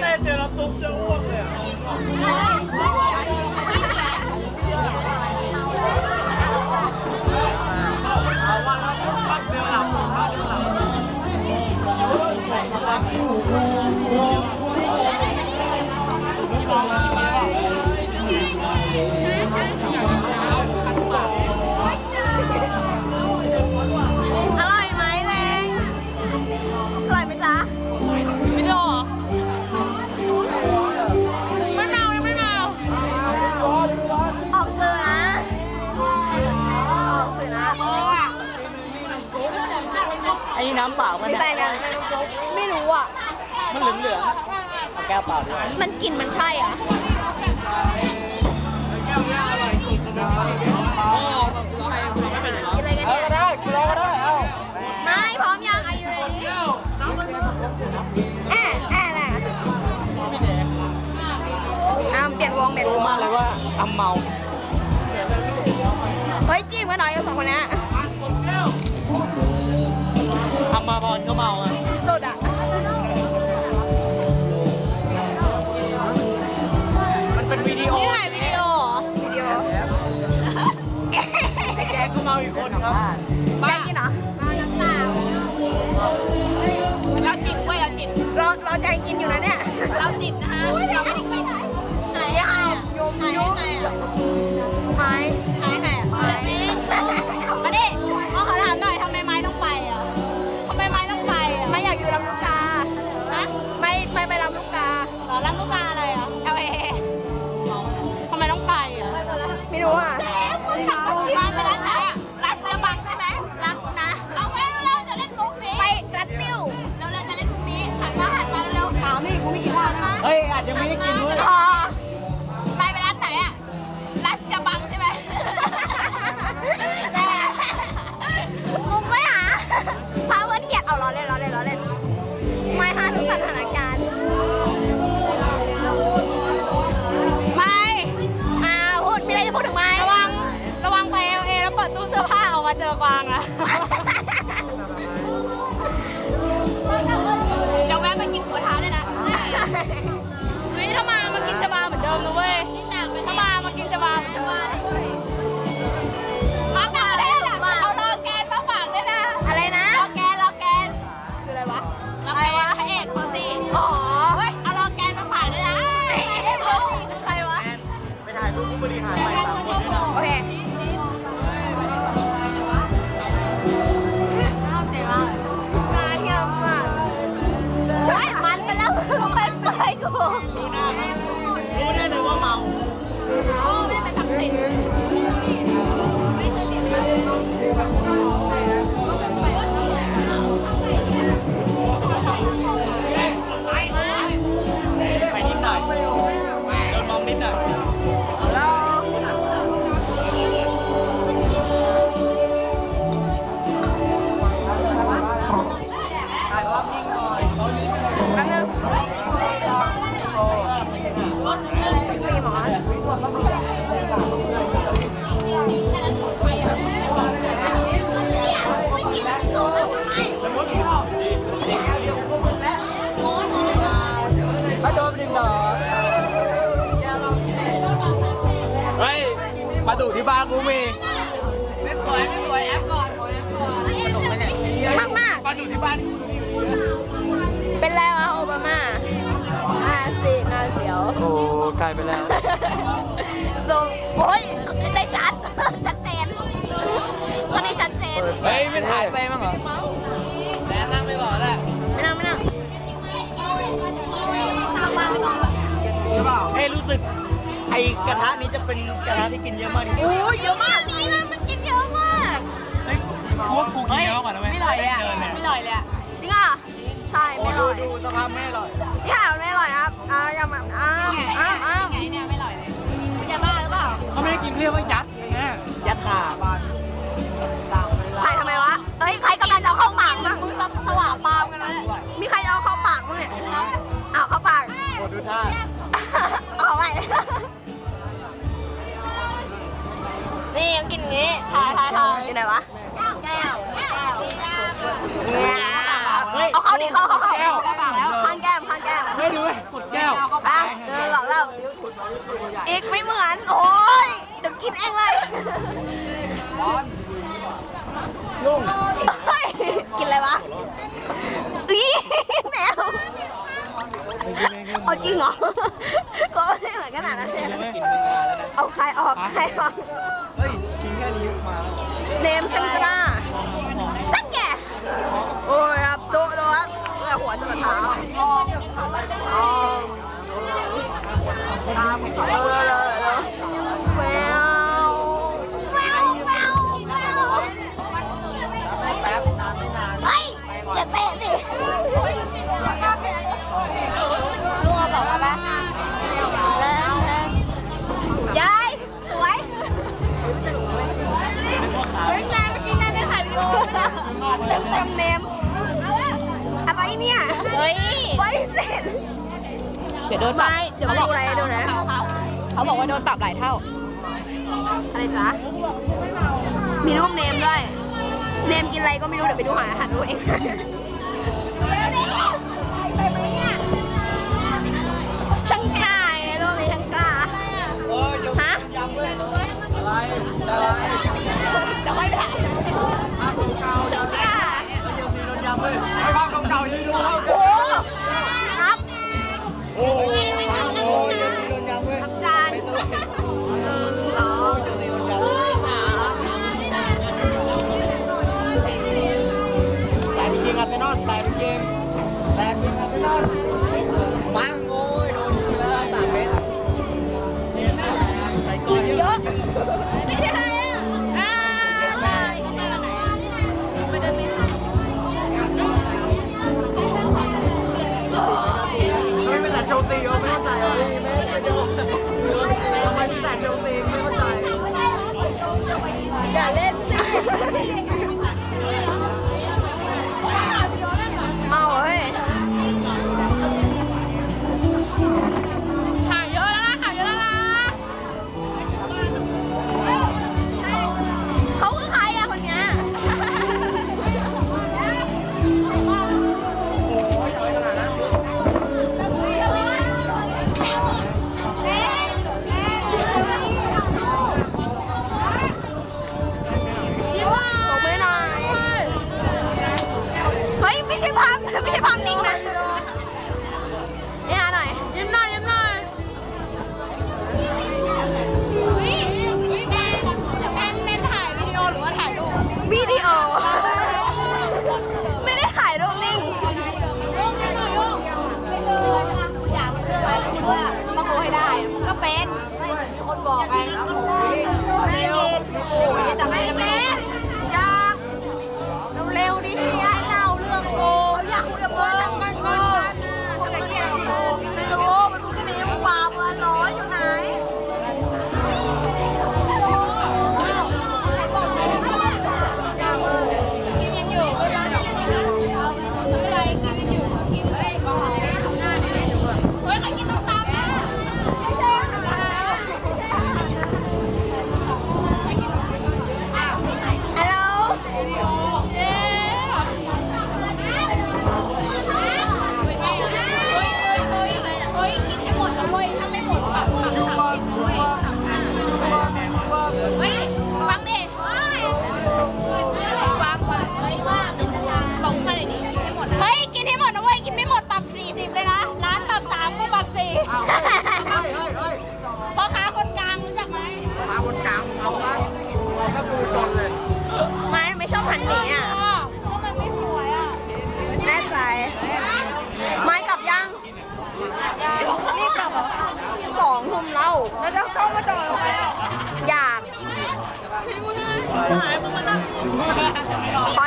เต้ นี่น้ำเปล่ามันมีเนี่ยแฟนกันไม่รู้อะ มันเหลืองๆเอาแก้วเปล่าด้วยมันกลิ่นมันใช่อะแก้วนี้อร่อยสุดนะอ๋อไม่เป็นไรกินอะไรกันเอาเนี่ย ก็ได้กินอะไรก็ได้ เอาไม่พร้อมยัง Are you ready แก้วน้ำมันแอะแอะแหละพี่แดงอ้าวเปลี่ยนวงเปลี่ยนวรู้งมากเลยว่าอำเมา เฮ้ยจีบกันหน่อยกับสองคนเนี้ย มาพรก็เมาอะสุดอะมันเป็นวิดีโอนี่ถ่ายวิดีโอเหรอวิดีโอไอ้แกก็เมาอีกคนครับแกกินเหรอเราจิบเว้ยเราจิบรอรอใจกินอยู่นะเนี่ยเราจิบนะฮะเราไม่ได้กินไหนให้ใครอะไหนให้ใครอะ ไม้ วางอะ เดี๋ยวแวะไปกินหัวเท้าด้วยนะเฮ้ยถ้ามามากินจะมาเหมือนเดิมนะเว้ยถ้ามามากินจะมาเหมือนเดิมมาต่างประเทศอะเอารอแกนมาฝากด้วยนะอะไรนะรอแกนรอแกนคืออะไรวะรอแกนพระเอกเพอร์ซี่อ๋อเอารอแกนมาฝากด้วยนะใครวะไปถ่ายรูปผู้บริหารใหม่สามคนด้วยนะโอเค รู้หน้รู้ได้เลยว่าเมาไม่ได้ไปตัดสินไม่ได้ติด ที่บ้านกูมีไม่สวยไม่สวยแอปก่อนมากมากมาดูที่บ้านกูดูดีๆเป็นไรวะโอบามาอ่าสิหนาเสียว โอ้กลายไปแล้วโซโอ้ยได้ชัด ชัดเจนคนนี้ชัดเจน เฮ้ยไม่ถ่ายเต้มั้างเหรอแล้นั่งไม่บอกแหละไม่นั่งไม่นั่งเอ้ยรู้สึกไอ้กระทะนี้จะเป็นกระทะที่กินเยอะมากที่สุดโอ้ยเยอะมากนี่นะมันกินเยอะมากเฮ้ยกูว่ากูกินเยอะกว่านะเว้ยไม่อร่อยเลยอะไม่อร่อยเลยอะจริงอะใช่โอ้ไม่อดูร่อยดูสภาพไม่อร่อยพี่หาวไม่อร่อยครับอ้าวอย่ามาอ้าวอ้าวอ้าวไงเนี่ยไม่อร่อยเลยจะบ้าหรือเปล่าเขาไม่ได้กินเรียกว่ายัดอย่างเงี้ยยัดขาบ้านตามไปถ่ายทำไมวะเฮ้ยใครกำลังจะเอาเข้าปากมั้งมึงสว่าปามกันแล้วเนี่ยมีใครจะเอาเข้าปากมั้งเนี่ยอ้าวเข้าปากกดดูท่าเอา กินนี้ถ่ายถ่ายถ่ายอยู่ไหนวะแก้วแก้วแเอาเข้าดิเข้าเข้าเข้าข้างแก้มข้างแก้มไม่ดูเลยหมดแก้วอะเดินหลอกเราอีกไม่เหมือน โอ้ยเดี๋ยวกินเองเลยลุงกินอะไรวะอีแมวเอาจริงเหรอ ก็ไม่เหมือนขนาดนั้นเอาใครออกใครออก เนมชันกล้าสักแก่โอ้ย ดนปรับเดี๋ยวเขาบอกอะไรดูนะ เขาบอกว่าโดนปรับหลายเท่า อะไรจ๊ะ มีรูปเนมด้วย เนมกินอะไรก็ไม่รู้ เดี๋ยวไปดูหาอาหารดูเองช่างกล้าไงรูปนี้ช่างกล้า ฮะ เดี๋ยวค่ไปถ่าย ไม่กลับยังรีบกลับเหรอสองทุ่มแล้วแล้วจะเข้ามาจอดเราไมอะอยากขอ